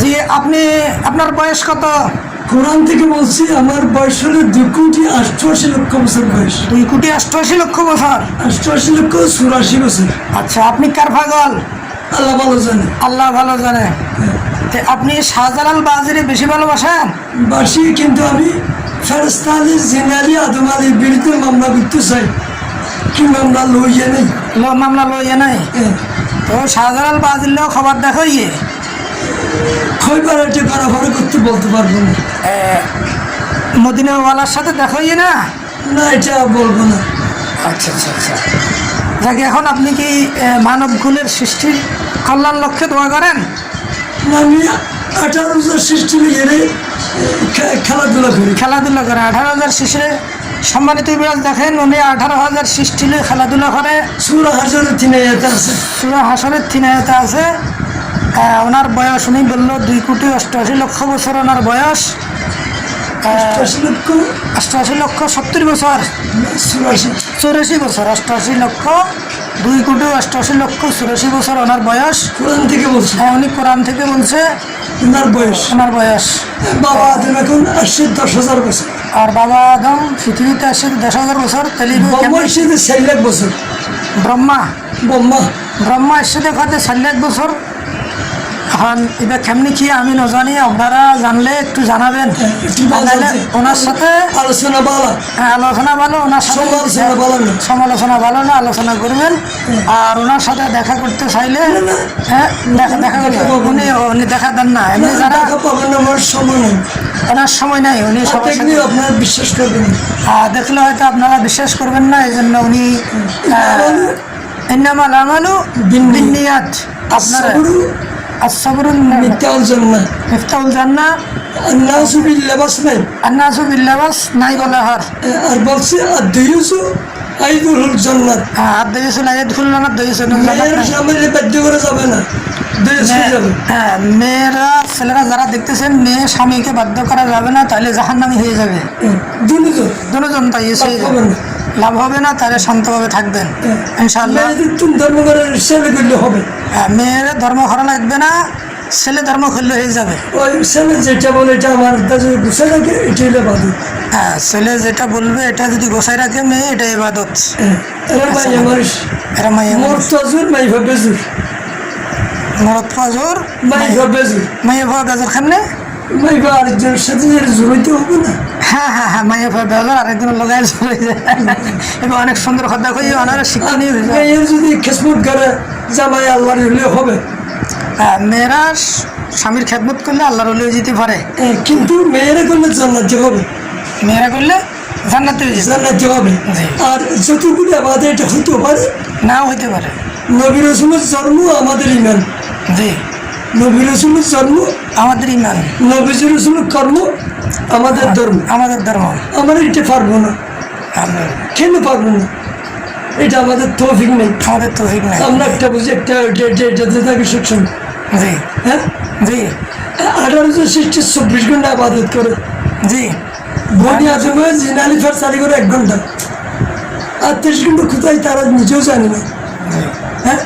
জি আপনি আপনার বয়স কত? কোরআন থেকে বলছি আমার বয়স হলো দুই কোটি অষ্টআশি লক্ষ বছর বয়স। দুই কোটি অষ্টআশি লক্ষ বছর? অষ্টআশি লক্ষ চুরাশি বছর। আচ্ছা আপনি কার পাগল? আল্লাহ ভালো জানে। আল্লাহ ভালো জানে। আপনি শাহজালাল বাজিরে বেশি ভালোবাসেন? বাসি কিন্তু আমি ফেরস্তা আলী জিন আলী আদম আলীর বিরুদ্ধে মামলা করতে চাই। কি মামলা লইয়ে নেই? মামলা লইয়ে নাই? হ্যাঁ। তো শাহজালাল বাজিলেও খবর দেখো ইয়ে খৈবার করাফারে করতে বলতে পারব না। মদিনাওয়ালার সাথে দেখো ইয়ে না? না এটা বলব না। আচ্ছা আচ্ছা আচ্ছা। যাকে এখন আপনি কি মানবকুলের সৃষ্টির কল্যাণ লক্ষ্যে দোয়া করেন? আমি আঠারো হাজার সৃষ্টি এর খেলাধুলা করি। খেলাধুলা করে আঠারো হাজার শিশে সম্মানিত বিরাজ দেখেন উনি আঠারো হাজার সৃষ্টিলে খেলাধুলা করে। সুরা হাজারের তিন এতে আছে। সুরা হাসনের থিনায়তে আছে। ওনার বয়স উনি বলল দুই কোটি অষ্টআশি লক্ষ বছর ওনার বয়স। লক্ষ? অষ্টআশি লক্ষ সত্তর বছর। চুরাশি। বছর অষ্টআশি লক্ষ দুই কোটি অষ্টআশি লক্ষ চুরাশি বছর ওনার বয়স। কোরআন থেকে বলছে। হ্যাঁ উনি কোরআন থেকে বলছে। ওনার বয়স। ওনার বয়স। বাবা আদম এখন আসছে দশ হাজার বছর। আর বাবা আদম পৃথিবীতে আসে দশ হাজার বছর চার লাখ বছর। ব্রহ্মা। ব্রহ্মা। ব্রহ্মা এসে দেখাতে চার লাখ বছর। এখন এবার কেমনি কি আমি নজানি আপনারা জানলে একটু জানাবেন। ভালো। ওনার সাথে আলোচনা বালা হ্যাঁ, আলোচনা ভালো ওনার সাথে সমালোচনা ভালো না। ভালো না আলোচনা করবেন। আর ওনার সাথে দেখা করতে চাইলে হ্যাঁ দেখা দেখা করতে উনি উনি দেখা দেন না। এমনি যারা না সময় নেই। ওনার সময় নাই উনি দেখলে আপনারা বিশ্বাস করবেন না। দেখলে হয়তো আপনারা বিশ্বাস করবেন না এই জন্য উনি ইন্নামাল আমালু বিন্নি- বিন্নিয়াত। মিফতাউল জান্না আন্নাসু বিল লেবাস নাই বলা হর। আর বলছে আর দুইসু আইদুল জান্নাত আর দইসুল আয়াত খুলনা দইসুল মেয়ের সামনে বাধ্য করে যাবে না। হ্যাঁ মেয়েরা ছেলেরা যারা দেখতেছেন মেয়ে স্বামীকে বাধ্য করা যাবে না তাহলে জাহান্নামি হয়ে যাবে। দুজন। দুজন তাই এসে না। লাভ হবে না তাহলে শান্তভাবে থাকবেন। ধর্ম ছেলে করলে হবে। হ্যাঁ, মেয়ের ধর্ম করা লাগবে না ছেলে ধর্ম করলে হয়ে যাবে। ওই ছেলে যেটা বলে এটা আমার কাছে গুছে রাখে এটা হলে বাদু হ্যাঁ ছেলে যেটা বলবে এটা যদি গোসাই রাখে মেয়ে এটা ইবাদত। এরা মাই আমার তজুর মাই ভাবে জুর মরদ ফাজর মাই ভাবে জুর মাইয়া ভাবা বেজার খামনে মাই বা আরেকজনের সাথে জুড়াইতে হবে না হ্যাঁ হ্যাঁ হ্যাঁ মাইয়া ভাবা বেজার আরেকদিন লগাই চলে যায়। অনেক সুন্দর কথা কই ওনারা শিক্ষা মেয়ের যদি খেসমুট করে জামাই আল্লাহর হলে হবে। হ্যাঁ, মেয়েরা স্বামীর খেদমত করলে আল্লাহর হলেও যেতে পারে। কিন্তু মেয়েরা করলে জান্নাতে হবে। মেয়েরা করলে জান্নাতে জান্নাতে হবে। আর যতগুলি আমাদের এটা হতে পারে নাও হইতে পারে। নবী রসুলের জন্ম আমাদের ইমান। জি। নবী রসুলের জন্ম আমাদের ইমান। নবী রসুলের কর্ম আমাদের ধর্ম। আমাদের ধর্ম। আমরা এটা পারব না। আমরা কেন পারব না? এটা আমাদের তৌফিক নেই। আমাদের তো ঠিক নাই। আমরা একটা বুঝি একটা এটাতে থাকি সবসময় জি। হ্যাঁ? জি। আঠারোশো সৃষ্টি চব্বিশ ঘণ্টা আবাদত করে। জি। বনি আজমে জিনালি চালি করে এক ঘণ্টা। আর তিরিশ ঘণ্টা কোথায় তারা নিজেও জানে না। হ্যাঁ?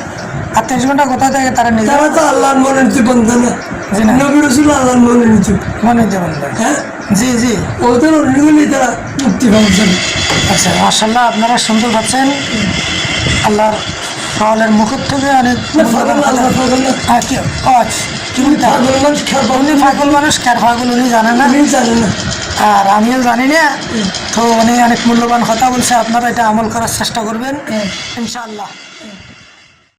আটত্রিশ ঘণ্টা কোথা থেকে তারা নিজে তারা তো আল্লাহর মনে নিতে বন্ধ না। নবী রসুল আল্লাহর মনে নিতে মনে জীবন দেয়। হ্যাঁ? জি জি। ওদের অনুগুলি তারা মুক্তি আচ্ছা মার্শাল্লাহ আপনারা সুন্দর পাচ্ছেন আল্লাহর সওয়ালের মুখের থেকে অনেক না হ্যাঁ, আচ্ছা মানুষ খারাপ উনি পাগল মানুষ কার পাগল উনি জানে না। জানি না। আর আমিও জানি না। তো উনি অনেক মূল্যবান কথা বলছে। আপনারা এটা আমল করার চেষ্টা করবেন। ইনশাআল্লাহ।